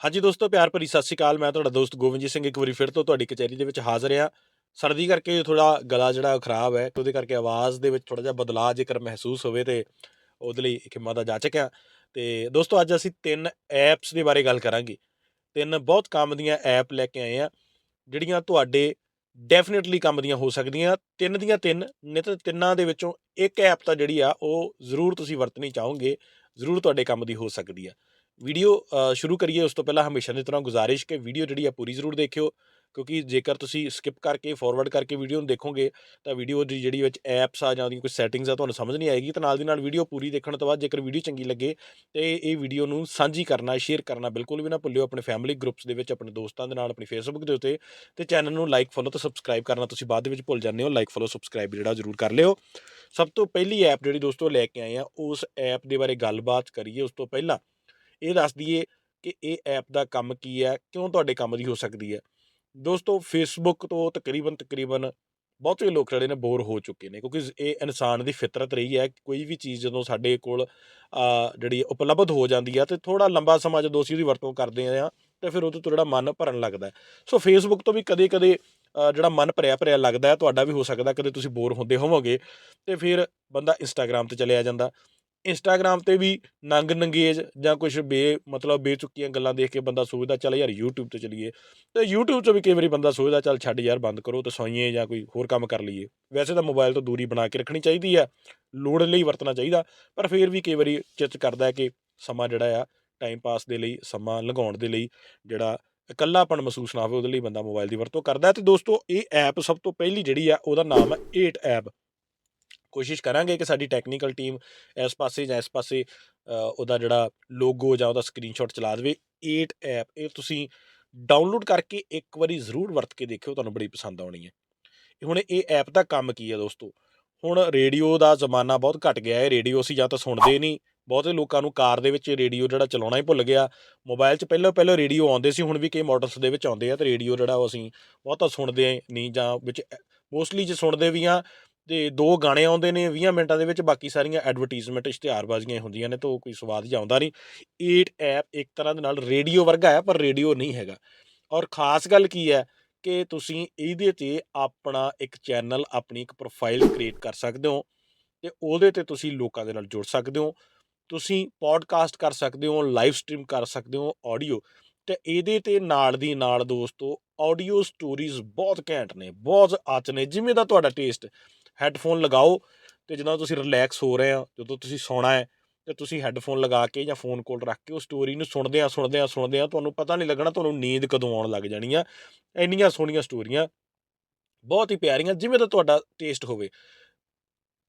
ਹਾਂਜੀ ਦੋਸਤੋ, ਪਿਆਰ ਭਰੀ ਸਤਿ ਸ਼੍ਰੀ ਅਕਾਲ। ਮੈਂ ਤੁਹਾਡਾ ਦੋਸਤ ਗੋਬਿੰਦਜੀਤ ਸਿੰਘ ਇੱਕ ਵਾਰੀ ਫਿਰ ਤੋਂ ਤੁਹਾਡੀ ਕਚਹਿਰੀ ਦੇ ਵਿੱਚ ਹਾਜ਼ਰ ਹਾਂ। ਸਰਦੀ ਕਰਕੇ ਥੋੜਾ ਗਲਾ ਜਿਹੜਾ ਉਹ ਖਰਾਬ ਹੈ, ਉਹਦੇ ਕਰਕੇ ਆਵਾਜ਼ ਦੇ ਵਿੱਚ ਥੋੜਾ ਜਿਹਾ ਬਦਲਾਅ ਜੇਕਰ ਮਹਿਸੂਸ ਹੋਵੇ ਤੇ ਉਹਦੇ ਲਈ ਖਿਮਾ ਦਾ ਜਾਚਕ ਆ ਤੇ ਦੋਸਤੋ, ਅੱਜ ਅਸੀਂ ਤਿੰਨ ਐਪਸ ਦੇ ਬਾਰੇ ਗੱਲ ਕਰਾਂਗੇ। ਤਿੰਨ ਬਹੁਤ ਕੰਮ ਦੀਆਂ ਐਪ ਲੈ ਕੇ ਆਏ ਆ ਜਿਹੜੀਆਂ ਤੁਹਾਡੇ ਡੈਫੀਨਿਟਲੀ ਕੰਮ ਦੀਆਂ ਹੋ ਸਕਦੀਆਂ। ਤਿੰਨ ਦੀਆਂ ਤਿੰਨ, ਨਹੀਂ ਤਾਂ ਤਿੰਨਾਂ ਦੇ ਵਿੱਚੋਂ ਇੱਕ ਐਪ ਤਾਂ ਜਿਹੜੀ ਆ, ਉਹ ਜ਼ਰੂਰ ਤੁਸੀਂ ਵਰਤਣੀ ਚਾਹੋਗੇ, ਜ਼ਰੂਰ ਤੁਹਾਡੇ ਕੰਮ ਦੀ ਹੋ ਸਕਦੀ ਆ। ਵੀਡੀਓ ਸ਼ੁਰੂ ਕਰੀਏ, ਉਸ ਤੋਂ ਪਹਿਲਾਂ ਹਮੇਸ਼ਾ ਦੀ ਤਰ੍ਹਾਂ ਗੁਜ਼ਾਰਿਸ਼ ਕਿ ਵੀਡੀਓ ਜਿਹੜੀ ਆ ਪੂਰੀ ਜ਼ਰੂਰ ਦੇਖਿਓ, ਕਿਉਂਕਿ ਜੇਕਰ ਤੁਸੀਂ ਸਕਿਪ ਕਰਕੇ ਫਾਰਵਰਡ ਕਰਕੇ ਵੀਡੀਓ ਨੂੰ ਦੇਖੋਗੇ, ਤਾਂ ਵੀਡੀਓ ਦੀ ਜਿਹੜੀ ਵਿੱਚ ਐਪਸ ਆ ਜਾਂ ਉਹਦੀਆਂ ਕੁਝ ਸੈਟਿੰਗਸ ਆ, ਤੁਹਾਨੂੰ ਸਮਝ ਨਹੀਂ ਆਏਗੀ, ਤਾਂ ਨਾਲ ਦੀ ਨਾਲ ਵੀਡੀਓ ਪੂਰੀ ਦੇਖਣ ਤੋਂ ਬਾਅਦ ਜੇਕਰ ਵੀਡੀਓ ਚੰਗੀ ਲੱਗੇ, ਤੇ ਇਹ ਵੀਡੀਓ ਨੂੰ ਸਾਂਝੀ ਕਰਨਾ ਸ਼ੇਅਰ ਕਰਨਾ ਬਿਲਕੁਲ ਵੀ ਨਾ ਭੁੱਲਿਓ, ਆਪਣੇ ਫੈਮਿਲੀ ਗਰੁੱਪਸ ਦੇ ਵਿੱਚ, ਆਪਣੇ ਦੋਸਤਾਂ ਦੇ ਨਾਲ, ਆਪਣੀ ਫੇਸਬੁੱਕ ਦੇ ਉੱਤੇ, ਤੇ ਚੈਨਲ ਨੂੰ ਲਾਈਕ ਫੋਲੋ ਤੇ ਸਬਸਕ੍ਰਾਈਬ ਕਰਨਾ, ਤੁਸੀਂ ਬਾਅਦ ਦੇ ਵਿੱਚ ਭੁੱਲ ਜਾਂਦੇ ਹੋ ਲਾਈਕ ਫੋਲੋ ਸਬਸਕ੍ਰਾਈਬ ਜਿਹੜਾ ਜ਼ਰੂਰ ਕਰ ਲਿਓ। ਸਭ ਤੋਂ ਪਹਿਲੀ ਐਪ ਜਿਹੜੀ ਦੋਸਤੋ ਲੈ ਕੇ ਆਏ ਆ, ਉਸ ਐਪ ਦੇ ਬਾਰੇ ਗੱਲਬਾਤ ਕਰੀਏ ਉਸ ਤੋਂ ਪਹਿਲਾਂ ਇਹ ਦੱਸ ਦਈਏ ਕਿ ਇਹ ਐਪ ਦਾ ਕੰਮ ਕੀ ਹੈ, ਕਿਉਂ ਤੁਹਾਡੇ ਕੰਮ ਦੀ ਹੋ ਸਕਦੀ ਹੈ? ਦੋਸਤੋ ਫੇਸਬੁੱਕ ਤੋਂ ਤਕਰੀਬਨ ਤਕਰੀਬਨ ਬਹੁਤੇ ਲੋਕ ਜਿਹੜੇ ਨੇ ਬੋਰ ਹੋ ਚੁੱਕੇ ਨੇ, ਕਿਉਂਕਿ ਇਹ ਇਨਸਾਨ ਦੀ ਫਿਤਰਤ ਰਹੀ ਹੈ ਕਿ ਕੋਈ ਵੀ ਚੀਜ਼ ਜਦੋਂ ਸਾਡੇ ਕੋਲ ਜਿਹੜੀ ਉਪਲਬਧ ਹੋ ਜਾਂਦੀ ਹੈ ਤੇ ਥੋੜਾ ਲੰਬਾ ਸਮਾਂ ਜਦੋਂ ਅਸੀਂ ਉਹਦੀ ਵਰਤੋਂ ਕਰਦੇ ਆ ਤੇ ਫਿਰ ਉਹਦੇ ਤੋਂ ਜਿਹੜਾ ਮਨ ਭਰਨ ਲੱਗਦਾ ਸੋ ਫੇਸਬੁੱਕ ਤੋਂ ਵੀ ਕਦੇ-ਕਦੇ ਜਿਹੜਾ ਮਨ ਭਰਿਆ ਭਰਿਆ ਲੱਗਦਾ ਤੁਹਾਡਾ ਵੀ ਹੋ ਸਕਦਾ ਕਦੇ ਤੁਸੀਂ ਬੋਰ ਹੁੰਦੇ ਹੋਵੋਗੇ ਤੇ ਫਿਰ ਬੰਦਾ ਇੰਸਟਾਗ੍ਰam ਤੇ ਚਲਿਆ ਜਾਂਦਾ। ਇੰਸਟਾਗ੍ਰam ਤੇ ਵੀ ਨੰਗ ਨੰਗੇਜ ਜਾਂ ਕੁਝ ਬੇ, ਮਤਲਬ ਬੇਚੁੱਕੀਆਂ ਗੱਲਾਂ ਦੇਖ ਕੇ ਬੰਦਾ ਸੋਚਦਾ, ਚੱਲ ਯਾਰ YouTube ਤੇ ਚਲੀਏ। ਤੇ YouTube 'ਚ ਵੀ ਕਈ ਵਾਰੀ ਬੰਦਾ ਸੋਚਦਾ, ਚੱਲ ਛੱਡ ਯਾਰ ਬੰਦ ਕਰੋ ਤੇ ਸੋਈਏ ਜਾਂ ਕੋਈ ਹੋਰ ਕੰਮ ਕਰ ਲਈਏ। ਵੈਸੇ ਤਾਂ ਮੋਬਾਈਲ ਤੋਂ ਦੂਰੀ ਬਣਾ ਕੇ ਰੱਖਣੀ ਚਾਹੀਦੀ ਆ, ਲੋੜ ਲਈ ਵਰਤਣਾ ਚਾਹੀਦਾ, ਪਰ ਫਿਰ ਵੀ ਕਈ ਵਾਰੀ ਚਿੱਤ ਕਰਦਾ ਹੈ ਕਿ ਸਮਾਂ ਜਿਹੜਾ ਆ ਟਾਈਮ ਪਾਸ ਦੇ ਲਈ, ਸਮਾਂ ਲੰਘਾਉਣ ਦੇ ਲਈ ਜਿਹੜਾ ਇਕੱਲਾਪਣ ਮਹਿਸੂਸ ਨਾ ਹੋਵੇ, ਉਹਦੇ ਲਈ ਬੰਦਾ ਮੋਬਾਈਲ ਦੀ ਵਰਤੋਂ ਕਰਦਾ ਹੈ। ਤੇ ਦੋਸਤੋ, ਇਹ ਐਪ ਸਭ ਤੋਂ ਪਹਿਲੀ ਜਿਹੜੀ ਆ, ਉਹਦਾ ਨਾਮ ਹੈ 8 ਐਪ ਕੋਸ਼ਿਸ਼ ਕਰਾਂਗੇ ਕਿ ਸਾਡੀ ਟੈਕਨੀਕਲ ਟੀਮ ਇਸ ਪਾਸੇ ਜਾਂ ਇਸ ਪਾਸੇ ਉਹਦਾ ਜਿਹੜਾ ਲੋਗੋ ਜਾਂ ਉਹਦਾ ਸਕਰੀਨਸ਼ਾਟ ਚਲਾ ਦੇਵੇ 8 ਐਪ ਇਹ ਤੁਸੀਂ ਡਾਊਨਲੋਡ ਕਰਕੇ ਇੱਕ ਵਾਰੀ ਜ਼ਰੂਰ ਵਰਤ ਕੇ ਦੇਖਿਓ, ਤੁਹਾਨੂੰ ਬੜੀ ਪਸੰਦ ਆਉਣੀ ਹੈ। ਹੁਣ ਇਹ ਐਪ ਦਾ ਕੰਮ ਕੀ ਹੈ ਦੋਸਤੋ? ਹੁਣ ਰੇਡੀਓ ਦਾ ਜ਼ਮਾਨਾ ਬਹੁਤ ਘਟ ਗਿਆ ਹੈ ਰੇਡੀਓ ਅਸੀਂ ਜਾਂ ਤਾਂ ਸੁਣਦੇ ਨਹੀਂ, ਬਹੁਤੇ ਲੋਕਾਂ ਨੂੰ ਕਾਰ ਦੇ ਵਿੱਚ ਰੇਡੀਓ ਜਿਹੜਾ ਚਲਾਉਣਾ ਹੀ ਭੁੱਲ ਗਿਆ ਮੋਬਾਈਲ 'ਚ ਪਹਿਲਾਂ ਪਹਿਲਾਂ ਰੇਡੀਓ ਆਉਂਦੇ ਸੀ, ਹੁਣ ਵੀ ਕਈ ਮਾਡਲਸ ਦੇ ਵਿੱਚ ਆਉਂਦੇ ਆ ਤੇ ਰੇਡੀਓ ਜਿਹੜਾ ਉਹ ਅਸੀਂ ਬਹੁਤਾ ਸੁਣਦੇ ਨਹੀਂ ਜਾਂ ਵਿੱਚ ਮੋਸਟਲੀ ਜੇ ਸੁਣਦੇ ਵੀ ਆ ਤੇ ਦੋ ਗਾਣੇ ਆਉਂਦੇ ਨੇ 20 ਮਿੰਟਾਂ ਦੇ ਵਿੱਚ, ਬਾਕੀ ਸਾਰੀਆਂ ਐਡਵਰਟਾਈਜ਼ਮੈਂਟ ਇਸ਼ਤਿਹਾਰਬਾਜ਼ੀਆਂ ਹੁੰਦੀਆਂ ਨੇ, ਤਾਂ ਉਹ ਕੋਈ ਸਵਾਦ ਜਿਹਾ ਆਉਂਦਾ ਨਹੀਂ। 8 ਐਪ ਇੱਕ ਤਰ੍ਹਾਂ ਦੇ ਨਾਲ ਰੇਡੀਓ ਵਰਗਾ ਹੈ, ਪਰ ਰੇਡੀਓ ਨਹੀਂ ਹੈਗਾ। ਔਰ ਖਾਸ ਗੱਲ ਕੀ ਹੈ ਕਿ ਤੁਸੀਂ ਇਹਦੇ ਤੇ ਆਪਣਾ ਇੱਕ ਚੈਨਲ ਆਪਣੀ ਇੱਕ ਪ੍ਰੋਫਾਈਲ ਕ੍ਰੀਏਟ ਕਰ ਸਕਦੇ ਹੋ ਤੇ ਉਹਦੇ ਤੇ ਤੁਸੀਂ ਲੋਕਾਂ ਦੇ ਨਾਲ ਜੁੜ ਸਕਦੇ ਹੋ। ਤੁਸੀਂ ਪੋਡਕਾਸਟ ਕਰ ਸਕਦੇ ਹੋ ਲਾਈਵ ਸਟ੍ਰੀਮ ਕਰ ਸਕਦੇ ਹੋ ਆਡੀਓ ਤੇ ਇਹਦੇ ਤੇ ਨਾਲ ਦੀ ਨਾਲ ਦੋਸਤੋ ਆਡੀਓ ਸਟੋਰੀਜ਼ ਬਹੁਤ ਘੈਂਟ ਨੇ, ਬਹੁਤ ਆਚ ਨੇ, ਜਿਵੇਂ ਦਾ ਤੁਹਾਡਾ ਟੇਸਟ ਹੈੱਡਫੋਨ ਲਗਾਓ ਤੇ ਜਦੋਂ ਤੁਸੀਂ ਰਿਲੈਕਸ ਹੋ ਰਹੇ ਆ ਜਦੋਂ ਤੁਸੀਂ ਸੌਣਾ ਹੈ, ਤੇ ਤੁਸੀਂ ਹੈੱਡਫੋਨ ਲਗਾ ਕੇ ਜਾਂ ਫੋਨ ਕੋਲ ਰੱਖ ਕੇ ਉਹ ਸਟੋਰੀ ਨੂੰ ਸੁਣਦੇ ਆ ਸੁਣਦੇ ਆ ਸੁਣਦੇ ਆ ਤੁਹਾਨੂੰ ਪਤਾ ਨਹੀਂ ਲੱਗਣਾ ਤੁਹਾਨੂੰ ਨੀਂਦ ਕਦੋਂ ਆਉਣ ਲੱਗ ਜਾਣੀ ਆ। ਇੰਨੀਆਂ ਸੋਹਣੀਆਂ ਸਟੋਰੀਆਂ ਬਹੁਤ ਹੀ ਪਿਆਰੀਆਂ, ਜਿਵੇਂ ਦਾ ਤੁਹਾਡਾ ਟੇਸਟ ਹੋਵੇ।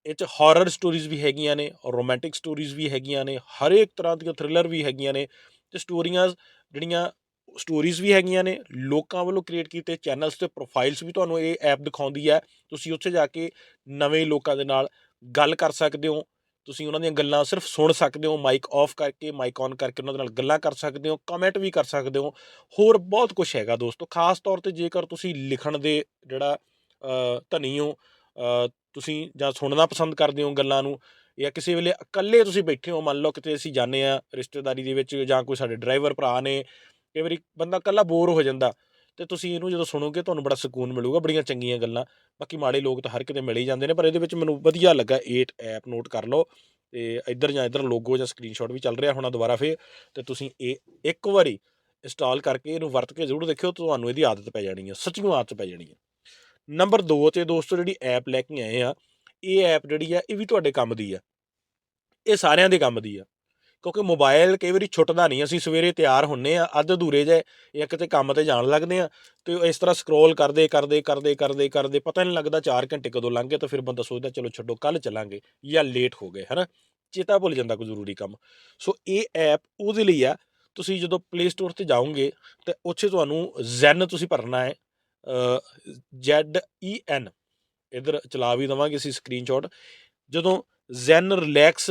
ਇਹ ਚ ਹਾਰਰ ਸਟੋਰੀਜ਼ ਵੀ ਹੈਗੀਆਂ ਨੇ ਰੋਮਾਂਟਿਕ ਸਟੋਰੀਜ਼ ਵੀ ਹੈਗੀਆਂ ਨੇ, ਹਰੇਕ ਤਰ੍ਹਾਂ ਦੀਆਂ ਥ੍ਰਿਲਰ ਵੀ ਹੈਗੀਆਂ ਨੇ, ਤੇ ਸਟੋਰੀਆਂ ਜਿਹੜੀਆਂ ਸਟੋਰੀਜ਼ ਵੀ ਹੈਗੀਆਂ ਨੇ, ਲੋਕਾਂ ਵੱਲੋਂ ਕ੍ਰੀਏਟ ਕੀਤੇ ਚੈਨਲਸ ਤੇ ਪ੍ਰੋਫਾਈਲਸ ਵੀ ਤੁਹਾਨੂੰ ਇਹ ਐਪ ਦਿਖਾਉਂਦੀ ਹੈ। ਤੁਸੀਂ ਉੱਥੇ ਜਾ ਕੇ ਨਵੇਂ ਲੋਕਾਂ ਦੇ ਨਾਲ ਗੱਲ ਕਰ ਸਕਦੇ ਹੋ, ਤੁਸੀਂ ਉਹਨਾਂ ਦੀਆਂ ਗੱਲਾਂ ਸਿਰਫ ਸੁਣ ਸਕਦੇ ਹੋ ਮਾਈਕ ਆਫ ਕਰਕੇ ਮਾਈਕ ਔਨ ਕਰਕੇ ਉਹਨਾਂ ਦੇ ਨਾਲ ਗੱਲਾਂ ਕਰ ਸਕਦੇ ਹੋ ਕਮੈਂਟ ਵੀ ਕਰ ਸਕਦੇ ਹੋ, ਹੋਰ ਬਹੁਤ ਕੁਝ ਹੈਗਾ ਦੋਸਤੋ। ਖਾਸ ਤੌਰ ਤੇ ਜੇਕਰ ਤੁਸੀਂ ਲਿਖਣ ਦੇ ਜਿਹੜਾ ਧਨੀ ਹੋ ਤੁਸੀਂ ਜਾਂ ਸੁਣਨਾ ਪਸੰਦ ਕਰਦੇ ਹੋ ਗੱਲਾਂ ਨੂੰ ਜਾਂ ਕਿਸੇ ਵੇਲੇ ਇਕੱਲੇ ਤੁਸੀਂ ਬੈਠੇ ਹੋ, ਮੰਨ ਲਓ ਕਿਤੇ ਅਸੀਂ ਜਾਂਦੇ ਆ ਰਿਸ਼ਤੇਦਾਰੀ ਦੇ ਵਿੱਚ ਜਾਂ ਕੋਈ ਸਾਡੇ ਡਰਾਈਵਰ ਭਰਾ ਨੇ ਕਈ ਵਾਰੀ ਬੰਦਾ ਇਕੱਲਾ ਬੋਰ ਹੋ ਜਾਂਦਾ ਤੇ ਤੁਸੀਂ ਇਹਨੂੰ ਜਦੋਂ ਸੁਣੋਗੇ ਤੁਹਾਨੂੰ ਬੜਾ ਸਕੂਨ ਮਿਲੂਗਾ, ਬੜੀਆਂ ਚੰਗੀਆਂ ਗੱਲਾਂ। ਬਾਕੀ ਮਾੜੇ ਲੋਕ ਤਾਂ ਹਰ ਕਿਤੇ ਮਿਲ ਹੀ ਜਾਂਦੇ ਨੇ, ਪਰ ਇਹਦੇ ਵਿੱਚ ਮੈਨੂੰ ਵਧੀਆ ਲੱਗਾ 8 ਐਪ ਨੋਟ ਕਰ ਲਓ ਤੇ ਇੱਧਰ ਜਾਂ ਇੱਧਰ ਲੋਗੋ ਜਾਂ ਸਕਰੀਨਸ਼ਾਟ ਵੀ ਚੱਲ ਰਿਹਾ ਹੋਣਾ ਦੁਬਾਰਾ ਫੇਰ ਤੇ ਤੁਸੀਂ ਇਹ ਇੱਕ ਵਾਰੀ ਇੰਸਟਾਲ ਕਰਕੇ ਇਹਨੂੰ ਵਰਤ ਕੇ ਜ਼ਰੂਰ ਦੇਖਿਓ, ਤੁਹਾਨੂੰ ਇਹਦੀ ਆਦਤ ਪੈ ਜਾਣੀ ਹੈ ਸੱਚੀਓ ਆਦਤ ਪੈ ਜਾਣੀ ਹੈ ਨੰਬਰ 2 ਤੇ ਦੋਸਤੋ ਜਿਹੜੀ ਐਪ ਲੈ ਕੇ ਆਏ ਆ, ਇਹ ਐਪ ਜਿਹੜੀ ਆ, ਇਹ ਵੀ ਤੁਹਾਡੇ ਕੰਮ ਦੀ ਆ। ਇਹ ਸਾਰਿਆਂ ਦੇ ਕੰਮ ਦੀ ਆ। ਕਿਉਂਕਿ ਮੋਬਾਈਲ ਕਈ ਵਾਰੀ ਛੁੱਟਦਾ ਨਹੀਂ, ਅਸੀਂ ਸਵੇਰੇ ਤਿਆਰ ਹੁੰਨੇ ਆ, ਅੱਧ ਅਧੂਰੇ ਜੇ ਜਾਂ ਕਿਤੇ ਕੰਮ ਤੇ ਜਾਣ ਲੱਗਦੇ ਆ, ਤੇ ਇਸ ਤਰ੍ਹਾਂ ਸਕਰੋਲ ਕਰਦੇ ਕਰਦੇ ਕਰਦੇ ਕਰਦੇ ਕਰਦੇ ਪਤਾ ਨਹੀਂ ਲੱਗਦਾ 4 ਘੰਟੇ ਕਦੋਂ ਲੰਘ ਗਏ ਤਾਂ ਫਿਰ ਬੰਦਾ ਸੋਚਦਾ ਚਲੋ ਛੱਡੋ ਕੱਲ ਚੱਲਾਂਗੇ ਜਾਂ ਲੇਟ ਹੋ ਗਏ, ਹਨਾ? ਚੇਤਾ ਭੁੱਲ ਜਾਂਦਾ ਕੋਈ ਜ਼ਰੂਰੀ ਕੰਮ। ਸੋ ਇਹ ਐਪ ਉਹਦੇ ਲਈ ਆ, ਤੁਸੀਂ ਜਦੋਂ ਪਲੇ ਸਟੋਰ ਤੇ ਜਾਓਗੇ, ਤੇ ਉੱਥੇ ਤੁਹਾਨੂੰ ਜ਼ੈਨ ਤੁਸੀਂ ਭਰਨਾ ਹੈ ਜ਼ੈਡ ਈ ਐਨ ਇਧਰ ਚਲਾ ਵੀ ਦਵਾਂਗੇ ਅਸੀਂ ਸਕਰੀਨਸ਼ਾਟ ਜਦੋਂ ਜ਼ੈਨ ਰਿਲੈਕਸ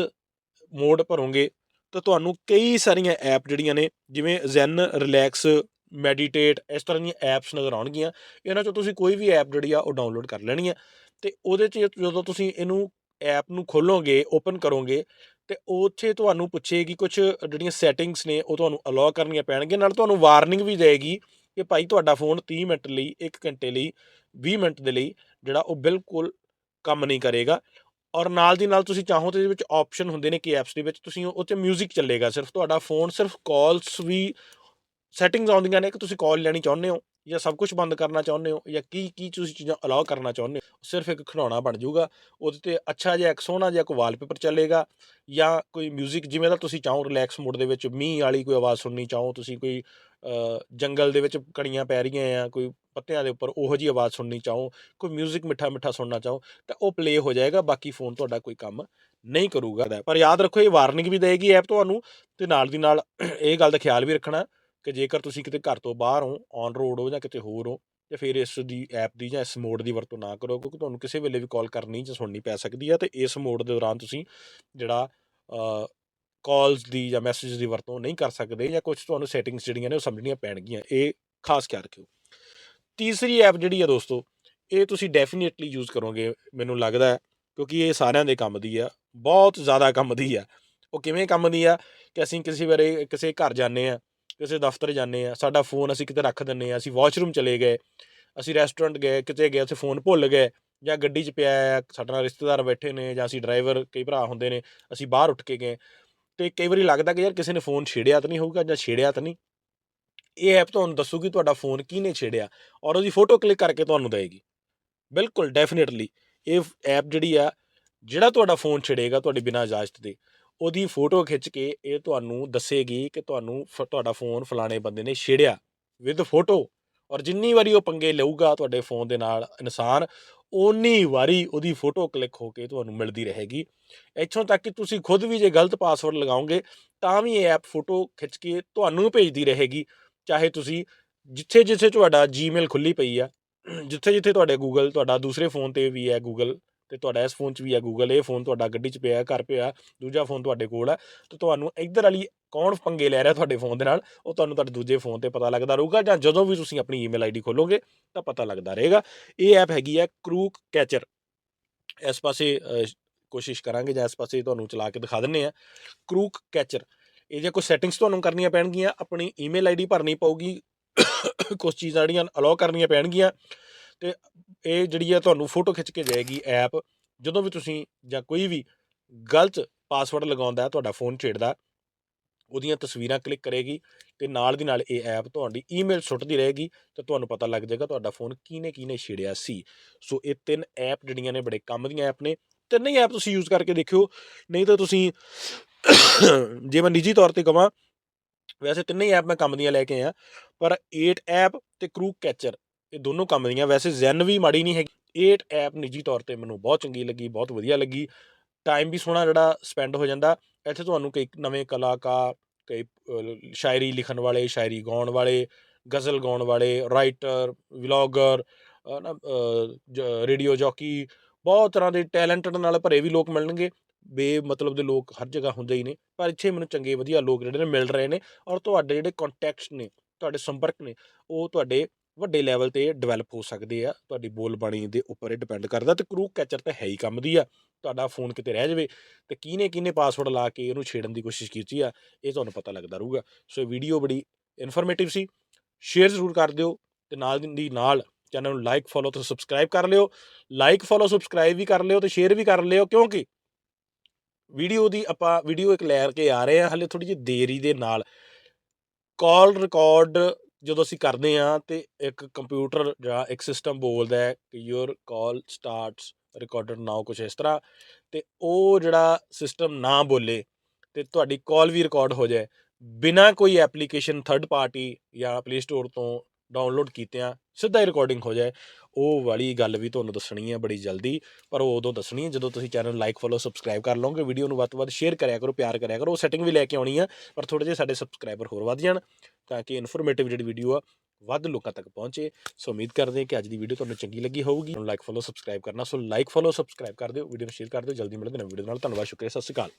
ਮੋਡ ਭਰੋਗੇ ਤਾਂ ਤੁਹਾਨੂੰ ਕਈ ਸਾਰੀਆਂ ਐਪ ਜਿਹੜੀਆਂ ਨੇ, ਜਿਵੇਂ ਜ਼ੈਨ ਰਿਲੈਕਸ ਮੈਡੀਟੇਟ ਇਸ ਤਰ੍ਹਾਂ ਦੀਆਂ ਐਪਸ ਨਜ਼ਰ ਆਉਣਗੀਆਂ। ਇਹਨਾਂ ਚੋਂ ਤੁਸੀਂ ਕੋਈ ਵੀ ਐਪ ਜਿਹੜੀ ਆ, ਉਹ ਡਾਊਨਲੋਡ ਕਰ ਲੈਣੀ ਆ। ਤੇ ਉਹਦੇ 'ਚ ਜਦੋਂ ਤੁਸੀਂ ਇਹਨੂੰ, ਐਪ ਨੂੰ ਖੋਲੋਗੇ, ਓਪਨ ਕਰੋਗੇ, ਤੇ ਉੱਥੇ ਤੁਹਾਨੂੰ ਪੁੱਛੇਗੀ ਕੁਝ ਜਿਹੜੀਆਂ ਸੈਟਿੰਗਸ ਨੇ, ਉਹ ਤੁਹਾਨੂੰ ਅਲਾਉ ਕਰਨੀਆਂ ਪੈਣਗੀਆਂ। ਨਾਲ ਤੁਹਾਨੂੰ ਵਾਰਨਿੰਗ ਵੀ ਦੇਗੀ ਕਿ ਭਾਈ ਤੁਹਾਡਾ ਫੋਨ 30 ਮਿੰਟ ਲਈ 1 ਘੰਟੇ ਲਈ 20 ਮਿੰਟ ਦੇ ਲਈ, ਜਿਹੜਾ ਉਹ ਬਿਲਕੁਲ ਕੰਮ ਨਹੀਂ ਕਰੇਗਾ। ਔਰ ਨਾਲ ਦੀ ਨਾਲ ਤੁਸੀਂ ਚਾਹੋ ਤੇ ਇਹਦੇ ਵਿੱਚ ਆਪਸ਼ਨ ਹੁੰਦੇ ਨੇ ਕਿ ਐਪਸ ਦੇ ਵਿੱਚ ਤੁਸੀਂ ਉਹ 'ਤੇ 뮤직 ਚੱਲੇਗਾ ਸਿਰਫ ਤੁਹਾਡਾ ਫੋਨ ਸਿਰਫ ਕਾਲਸ ਵੀ ਸੈਟਿੰਗਸ ਆਉਂਦੀਆਂ ਨੇ ਕਿ ਤੁਸੀਂ ਕਾਲ ਲੈਣੀ ਚਾਹੁੰਦੇ ਹੋ ਜਾਂ ਸਭ ਕੁਝ ਬੰਦ ਕਰਨਾ ਚਾਹੁੰਦੇ ਹੋ ਜਾਂ ਕੀ ਕੀ ਤੁਸੀਂ ਚੀਜ਼ਾਂ ਅਲਾਉ ਕਰਨਾ ਚਾਹੁੰਦੇ ਹੋ ਸਿਰਫ ਇੱਕ ਖਿਡੌਣਾ ਬਣ ਜਾਊਗਾ ਉਹਦੇ ਤੇ ਅੱਛਾ ਜਿਹਾ ਇੱਕ ਸੋਹਣਾ ਜਿਹਾ ਕੋਈ ਵਾਲਪੇਪਰ ਚੱਲੇਗਾ ਜਾਂ ਕੋਈ 뮤직 ਜਿਵੇਂ ਦਾ ਤੁਸੀਂ ਚਾਹੋ ਰਿਲੈਕਸ ਮੋਡ ਦੇ ਵਿੱਚ ਮੀਂਹ ਵਾਲੀ ਕੋਈ ਆਵਾਜ਼ ਸੁਣਨੀ ਚਾਹੋ ਤੁਸੀਂ ਕੋਈ ਅ, ਜੰਗਲ ਦੇ ਵਿੱਚ ਕਣੀਆਂ ਪੈ ਰਹੀਆਂ ਆ ਕੋਈ ਪੱਤਿਆਂ ਦੇ ਉੱਪਰ ਉਹੋ ਜੀ ਆਵਾਜ਼ ਸੁਣਨੀ ਚਾਹੋ, ਕੋਈ 뮤직 ਮਿੱਠਾ ਮਿੱਠਾ ਸੁਣਨਾ ਚਾਹੋ, ਤਾਂ ਉਹ ਪਲੇ ਹੋ ਜਾਏਗਾ, ਬਾਕੀ ਫੋਨ ਤੁਹਾਡਾ ਕੋਈ ਕੰਮ ਨਹੀਂ ਕਰੂਗਾ। ਪਰ ਯਾਦ ਰੱਖੋ, ਇਹ ਵਾਰਨਿੰਗ ਵੀ ਦੇਗੀ ਐਪ ਤੁਹਾਨੂੰ, ਤੇ ਨਾਲ ਦੀ ਨਾਲ ਇਹ ਗੱਲ ਦਾ ਖਿਆਲ ਵੀ ਰੱਖਣਾ ਕਿ ਜੇਕਰ ਤੁਸੀਂ ਕਿਤੇ ਘਰ ਤੋਂ ਬਾਹਰ ਹੋ ਔਨ ਰੋਡ ਹੋ ਜਾਂ ਕਿਤੇ ਹੋਰ ਹੋ, ਤੇ ਫਿਰ ਇਸ ਦੀ ਐਪ ਦੀ ਜਾਂ ਇਸ ਮੋਡ ਦੀ ਵਰਤੋਂ ਨਾ ਕਰੋ, ਕਿਉਂਕਿ ਤੁਹਾਨੂੰ ਕਿਸੇ ਵੇਲੇ ਵੀ ਕਾਲ ਕਰਨੀ ਜਾਂ ਸੁਣਨੀ ਪੈ ਸਕਦੀ ਹੈ ਤੇ ਇਸ ਮੋਡ ਦੇ ਦੌਰਾਨ ਤੁਸੀਂ ਜਿਹੜਾ ਕਾਲਸ ਦੀ ਜਾਂ ਮੈਸੇਜ ਦੀ ਵਰਤੋਂ ਨਹੀਂ ਕਰ ਸਕਦੇ ਜਾਂ ਕੁਝ ਤੁਹਾਨੂੰ ਸੈਟਿੰਗਸ ਜਿਹੜੀਆਂ ਨੇ ਉਹ ਸਮਝਣੀਆਂ ਪੈਣਗੀਆਂ। ਇਹ ਖਾਸ ਖਿਆਲ ਰੱਖਿਓ। ਤੀਸਰੀ ਐਪ ਜਿਹੜੀ ਆ ਦੋਸਤੋ, ਇਹ ਤੁਸੀਂ ਡੈਫੀਨਿਟਲੀ ਯੂਜ਼ ਕਰੋਗੇ, ਮੈਨੂੰ ਲੱਗਦਾ ਹੈ, ਕਿਉਂਕਿ ਇਹ ਸਾਰਿਆਂ ਦੇ ਕੰਮ ਦੀ ਆ, ਬਹੁਤ ਜ਼ਿਆਦਾ ਕੰਮ ਦੀ ਆ। ਉਹ ਕਿਵੇਂ ਕੰਮ ਦੀ ਆ ਕਿ ਅਸੀਂ ਕਿਸੇ ਵੇਲੇ ਕਿਸੇ ਘਰ ਜਾਂਦੇ ਆ ਕਿਸੇ ਦਫ਼ਤਰ ਜਾਂਦੇ ਆ ਸਾਡਾ ਫੋਨ ਅਸੀਂ ਕਿਤੇ ਰੱਖ ਦਿੰਨੇ ਆ ਅਸੀਂ ਵਾਸ਼ਰੂਮ ਚਲੇ ਗਏ, ਅਸੀਂ ਰੈਸਟੋਰੈਂਟ ਗਏ, ਕਿਤੇ ਗਏ, ਉੱਥੇ ਫੋਨ ਭੁੱਲ ਗਏ, ਜਾਂ ਗੱਡੀ 'ਚ ਪਿਆ ਆ ਸਾਡੇ ਨਾਲ ਰਿਸ਼ਤੇਦਾਰ ਬੈਠੇ ਨੇ, ਜਾਂ ਅਸੀਂ ਡਰਾਈਵਰ ਕਈ ਭਰਾ ਹੁੰਦੇ ਨੇ, ਅਸੀਂ ਬਾਹਰ ਉੱਠ ਕੇ ਗਏ। ਤੇ ਕਈ ਵਾਰੀ ਲੱਗਦਾ ਕਿ ਯਾਰ ਕਿਸੇ ਨੇ ਫੋਨ ਛੇੜਿਆ ਤਾਂ ਨਹੀਂ ਹੋਊਗਾ ਜਾਂ ਛੇੜਿਆ ਤਾਂ ਨਹੀਂ। ਇਹ ਐਪ ਤੁਹਾਨੂੰ ਦੱਸੂਗੀ ਤੁਹਾਡਾ ਫੋਨ ਕਿਹਨੇ ਛੇੜਿਆ ਔਰ ਉਹਦੀ ਫੋਟੋ ਕਲਿੱਕ ਕਰਕੇ ਤੁਹਾਨੂੰ ਦੇਵੇਗੀ ਬਿਲਕੁਲ, ਡੈਫੀਨਿਟਲੀ। ਇਹ ਐਪ ਜਿਹੜੀ ਆ, ਜਿਹੜਾ ਤੁਹਾਡਾ ਫੋਨ ਛੇੜੇਗਾ ਤੁਹਾਡੀ ਬਿਨਾਂ ਇਜਾਜ਼ਤ ਦੇ, ਉਹਦੀ ਫੋਟੋ ਖਿੱਚ ਕੇ ਇਹ ਤੁਹਾਨੂੰ ਦੱਸੇਗੀ ਕਿ ਤੁਹਾਨੂੰ ਫ- ਤੁਹਾਡਾ ਫੋਨ ਫਲਾਣੇ ਬੰਦੇ ਨੇ ਛੇੜਿਆ ਵਿਦ ਫੋਟੋ ਔਰ ਜਿੰਨੀ ਵਾਰੀ ਉਹ ਪੰਗੇ ਲਊਗਾ ਤੁਹਾਡੇ ਫੋਨ ਦੇ ਨਾਲ ਇਨਸਾਨ ਉਨੀ ਵਾਰੀ ਉਹਦੀ ਫੋਟੋ ਕਲਿੱਕ ਹੋ ਕੇ ਤੁਹਾਨੂੰ ਮਿਲਦੀ ਰਹੇਗੀ। ਇੱਥੋਂ ਤੱਕ ਕਿ ਤੁਸੀਂ ਖੁਦ ਵੀ ਜੇ ਗਲਤ ਪਾਸਵਰਡ ਲਗਾਓਗੇ ਤਾਂ ਵੀ ਇਹ ਐਪ ਫੋਟੋ ਖਿੱਚ ਕੇ ਤੁਹਾਨੂੰ ਭੇਜਦੀ ਰਹੇਗੀ ਚਾਹੇ ਤੁਸੀਂ ਜਿੱਥੇ ਜਿੱਥੇ ਤੁਹਾਡਾ ਜੀਮੇਲ ਖੁੱਲੀ ਪਈ ਆ, ਜਿੱਥੇ ਜਿੱਥੇ ਤੁਹਾਡੇ ਗੂਗਲ ਤੁਹਾਡਾ ਦੂਸਰੇ ਫੋਨ ਤੇ ਵੀ ਹੈ ਗੂਗਲ ਤੇ ਤੁਹਾਡਾ ਇਸ ਫੋਨ 'ਚ ਵੀ ਹੈ ਗੂਗਲ ਇਹ ਫੋਨ ਤੁਹਾਡਾ ਗੱਡੀ 'ਚ ਪਿਆ, ਘਰ ਪਿਆ, ਦੂਜਾ ਫੋਨ ਤੁਹਾਡੇ ਕੋਲ ਹੈ ਤੇ ਤੁਹਾਨੂੰ ਇੱਧਰ ਵਾਲੀ ਕੌਣ ਪੰਗੇ ਲੈ ਰਿਹਾ ਤੁਹਾਡੇ ਫੋਨ ਦੇ ਨਾਲ, ਉਹ ਤੁਹਾਨੂੰ ਤੁਹਾਡੇ ਦੂਜੇ ਫੋਨ ਤੇ ਪਤਾ ਲੱਗਦਾ ਰਹੂਗਾ ਜਾਂ ਜਦੋਂ ਵੀ ਤੁਸੀਂ ਆਪਣੀ ਈਮੇਲ ਆਈਡੀ ਖੋਲੋਗੇ ਤਾਂ ਪਤਾ ਲੱਗਦਾ ਰਹੇਗਾ। ਇਹ ਐਪ ਹੈਗੀ ਹੈ ਕਰੂਕ ਕੈਚਰ ਇਸ ਪਾਸੇ ਕੋਸ਼ਿਸ਼ ਕਰਾਂਗੇ ਜਾਂ ਇਸ ਪਾਸੇ ਤੁਹਾਨੂੰ ਚਲਾ ਕੇ ਦਿਖਾ ਦਿੰਨੇ ਆ। ਕਰੂਕ ਕੈਚਰ ਇਹ ਜੇ ਕੋਈ ਸੈਟਿੰਗਸ ਤੁਹਾਨੂੰ ਕਰਨੀਆਂ ਪੈਣਗੀਆਂ ਆਪਣੀ ਈਮੇਲ ਆਈਡੀ ਭਰਨੀ ਪਊਗੀ ਕੁਝ ਚੀਜ਼ਾਂ ਜਿਹੜੀਆਂ ਅਲਾਉ ਕਰਨੀਆਂ ਪੈਣਗੀਆਂ ਤੇ ਇਹ ਜਿਹੜੀ ਆ ਤੁਹਾਨੂੰ ਫੋਟੋ ਖਿੱਚ ਕੇ ਜਾਏਗੀ ਐਪ ਜਦੋਂ ਵੀ ਤੁਸੀਂ ਜਾਂ ਕੋਈ ਵੀ ਗਲਤ ਪਾਸਵਰਡ ਲਗਾਉਂਦਾ ਹੈ, ਤੁਹਾਡਾ ਫੋਨ ਛੇੜਦਾ ਉਹਦੀਆਂ ਤਸਵੀਰਾਂ ਕਲਿੱਕ ਕਰੇਗੀ ਤੇ ਨਾਲ ਦੀ ਨਾਲ ਇਹ ਐਪ ਤੁਹਾਡੀ ਈਮੇਲ ਸੁੱਟਦੀ ਰਹੇਗੀ ਤੇ ਤੁਹਾਨੂੰ ਪਤਾ ਲੱਗ ਜਾਏਗਾ ਤੁਹਾਡਾ ਫੋਨ ਕਿਹਨੇ ਕਿਹਨੇ ਛੇੜਿਆ ਸੀ। ਸੋ ਇਹ ਤਿੰਨ ਐਪ ਜਿਹੜੀਆਂ ਨੇ ਬੜੇ ਕੰਮ ਦੀਆਂ ਐਪ ਨੇ ਤਿੰਨੇ ਐਪ ਤੁਸੀਂ ਯੂਜ਼ ਕਰਕੇ ਦੇਖਿਓ ਨਹੀਂ ਤਾਂ ਤੁਸੀਂ ਜੇ ਮੈਂ ਨਿੱਜੀ ਤੌਰ ਤੇ ਕਹਾਂ ਵੈਸੇ ਤਿੰਨੇ ਐਪ ਮੈਂ ਕੰਮ ਦੀਆਂ ਲੈ ਕੇ ਆਇਆ, ਪਰ 8 ਐਪ ਤੇ ਕਰੂ ਕੈਚਰ ਇਹ ਦੋਨੋਂ ਕੰਮ ਦੀਆਂ, ਵੈਸੇ ਜ਼ੈਨ ਵੀ ਮਾੜੀ ਨਹੀਂ ਹੈਗੀ। 8 ਐਪ ਨਿੱਜੀ ਤੌਰ ਤੇ ਮੈਨੂੰ ਬਹੁਤ ਚੰਗੀ ਲੱਗੀ, ਬਹੁਤ ਵਧੀਆ ਲੱਗੀ। ਟਾਈਮ ਵੀ ਸੋਹਣਾ ਜਿਹੜਾ ਸਪੈਂਡ ਹੋ ਜਾਂਦਾ। ਇੱਥੇ ਤੁਹਾਨੂੰ ਕਈ ਨਵੇਂ ਕਲਾਕਾਰ, ਕਈ ਸ਼ਾਇਰੀ ਲਿਖਣ ਵਾਲੇ, ਸ਼ਾਇਰੀ ਗਾਉਣ ਵਾਲੇ, ਗਜ਼ਲ ਗਾਉਣ ਵਾਲੇ ਰਾਈਟਰ ਵਲੌਗਰ ਨਾ ਰੇਡੀਓ ਜੌਕੀ ਬਹੁਤ ਤਰ੍ਹਾਂ ਦੇ ਟੈਲੈਂਟਡ ਨਾਲ ਭਰੇ ਵੀ ਲੋਕ ਮਿਲਣਗੇ। ਬੇ ਮਤਲਬ ਦੇ ਲੋਕ ਹਰ ਜਗ੍ਹਾ ਹੁੰਦੇ ਹੀ ਨੇ, ਪਰ ਇੱਥੇ ਮੈਨੂੰ ਚੰਗੇ ਵਧੀਆ ਲੋਕ ਜਿਹੜੇ ਨੇ ਮਿਲ ਰਹੇ ਨੇ ਔਰ ਤੁਹਾਡੇ ਜਿਹੜੇ ਕੰਟੈਕਟਸ ਨੇ, ਤੁਹਾਡੇ ਸੰਪਰਕ ਨੇ, ਉਹ ਤੁਹਾਡੇ ਵੱਡੇ ਲੈਵਲ ਤੇ ਡਿਵੈਲਪ ਹੋ ਸਕਦੇ ਆ, ਤੁਹਾਡੀ ਬੋਲਬਾਣੀ ਦੇ ਉੱਪਰ ਇਹ ਡਿਪੈਂਡ ਕਰਦਾ ਤੇ ਕਰੂ ਕੈਚਰ ਤਾਂ ਹੈ ਹੀ ਕੰਮ ਦੀ ਆ, ਤੁਹਾਡਾ ਫੋਨ ਕਿਤੇ ਰਹਿ ਜਾਵੇ ਤੇ ਕਿਹਨੇ ਕਿਹਨੇ ਪਾਸਵਰਡ ਲਾ ਕੇ ਇਹਨੂੰ ਛੇੜਨ ਦੀ ਕੋਸ਼ਿਸ਼ ਕੀਤੀ ਆ, ਇਹ ਤੁਹਾਨੂੰ ਪਤਾ ਲੱਗਦਾ ਰਹੂਗਾ, ਸੋ ਇਹ ਵੀਡੀਓ ਬੜੀ ਇਨਫੋਰਮੇਟਿਵ ਸੀ ਸ਼ੇਅਰ ਜ਼ਰੂਰ ਕਰ ਦਿਓ ਤੇ ਨਾਲ ਦੀ ਨਾਲ ਚੈਨਲ ਨੂੰ ਲਾਈਕ ਫੋਲੋ ਤੇ ਸਬਸਕ੍ਰਾਈਬ ਕਰ ਲਿਓ ਲਾਈਕ ਫੋਲੋ ਸਬਸਕ੍ਰਾਈਬ ਵੀ ਕਰ ਲਿਓ ਤੇ ਸ਼ੇਅਰ ਵੀ ਕਰ ਲਿਓ ਕਿਉਂਕਿ ਵੀਡੀਓ ਦੀ ਆਪਾਂ, ਵੀਡੀਓ ਇੱਕ ਲੈ ਕੇ ਆ ਰਹੇ ਹਾਂ, ਹਲੇ ਥੋੜੀ ਜਿਹੀ ਦੇਰੀ ਦੇ ਨਾਲ। ਕਾਲ ਰਿਕਾਰਡ ਜਦੋਂ ਅਸੀਂ ਕਰਦੇ ਹਾਂ ਤੇ ਇੱਕ ਕੰਪਿਊਟਰ ਜਾਂ ਇੱਕ ਸਿਸਟਮ ਬੋਲਦਾ ਹੈ ਕਿ your call starts recorded now ਕੁਝ ਇਸ ਤਰ੍ਹਾਂ ਤੇ ਉਹ ਜਿਹੜਾ ਸਿਸਟਮ ਨਾ ਬੋਲੇ ਤੇ ਤੁਹਾਡੀ ਕਾਲ ਵੀ ਰਿਕਾਰਡ ਹੋ ਜਾਏ। ਬਿਨਾ ਕੋਈ ਐਪਲੀਕੇਸ਼ਨ ਥਰਡ ਪਾਰਟੀ ਜਾਂ ਪਲੇ ਸਟੋਰ ਤੋਂ ਡਾਊਨਲੋਡ ਕੀਤਿਆਂ ਸਿੱਧਾ ਹੀ ਰਿਕਾਰਡਿੰਗ ਹੋ ਜਾਏ। ਉਹ ਵਾਲੀ ਗੱਲ ਵੀ ਤੁਹਾਨੂੰ ਦੱਸਣੀ ਹੈ ਬੜੀ ਜਲਦੀ, ਪਰ ਉਹ ਉਦੋਂ ਦੱਸਣੀ ਹੈ ਜਦੋਂ ਤੁਸੀਂ ਚੈਨਲ ਲਾਈਕ ਫੋਲੋ ਸਬਸਕ੍ਰਾਈਬ ਕਰ ਲਓਗੇ ਵੀਡੀਓ ਨੂੰ ਵੱਧ ਤੋਂ ਵੱਧ ਸ਼ੇਅਰ ਕਰਿਆ ਕਰੋ, ਪਿਆਰ ਕਰਿਆ ਕਰੋ। ਉਹ ਸੈਟਿੰਗ ਵੀ ਲੈ ਕੇ ਆਉਣੀ ਆ, ਪਰ ਥੋੜੇ ਜਿਹੇ ਸਾਡੇ ਸਬਸਕ੍ਰਾਈਬਰ ਹੋਰ ਵੱਧ ਜਾਣ, ਤਾਂ ਕਿ ਇਨਫੋਰਮੇਟਿਵ ਜਿਹੜੀ ਵੀਡੀਓ ਆ, ਵੱਧ ਲੋਕਾਂ ਤੱਕ ਪਹੁੰਚੇ। ਸੋ ਉਮੀਦ ਕਰਦੇ ਹਾਂ ਕਿ ਅੱਜ ਦੀ ਵੀਡੀਓ ਤੁਹਾਨੂੰ ਚੰਗੀ ਲੱਗੀ ਹੋਊਗੀ। ਲਾਈਕ ਫੋਲੋ ਸਬਸਕ੍ਰਾਈਬ ਕਰਨਾ, ਸੋ ਲਾਈਕ ਫੋਲੋ ਸਬਸਕ੍ਰਾਈਬ ਕਰ ਦਿਓ ਵੀਡੀਓ ਨੂੰ ਸ਼ੇਅਰ ਕਰ ਦਿਓ। ਜਲਦੀ ਮਿਲਦੇ ਨਵੀਂ ਵੀਡੀਓ ਨਾਲ। ਧੰਨਵਾਦ, ਸ਼ੁਕਰੀਆ, ਸਤਿ ਸ਼੍ਰੀ ਅਕਾਲ।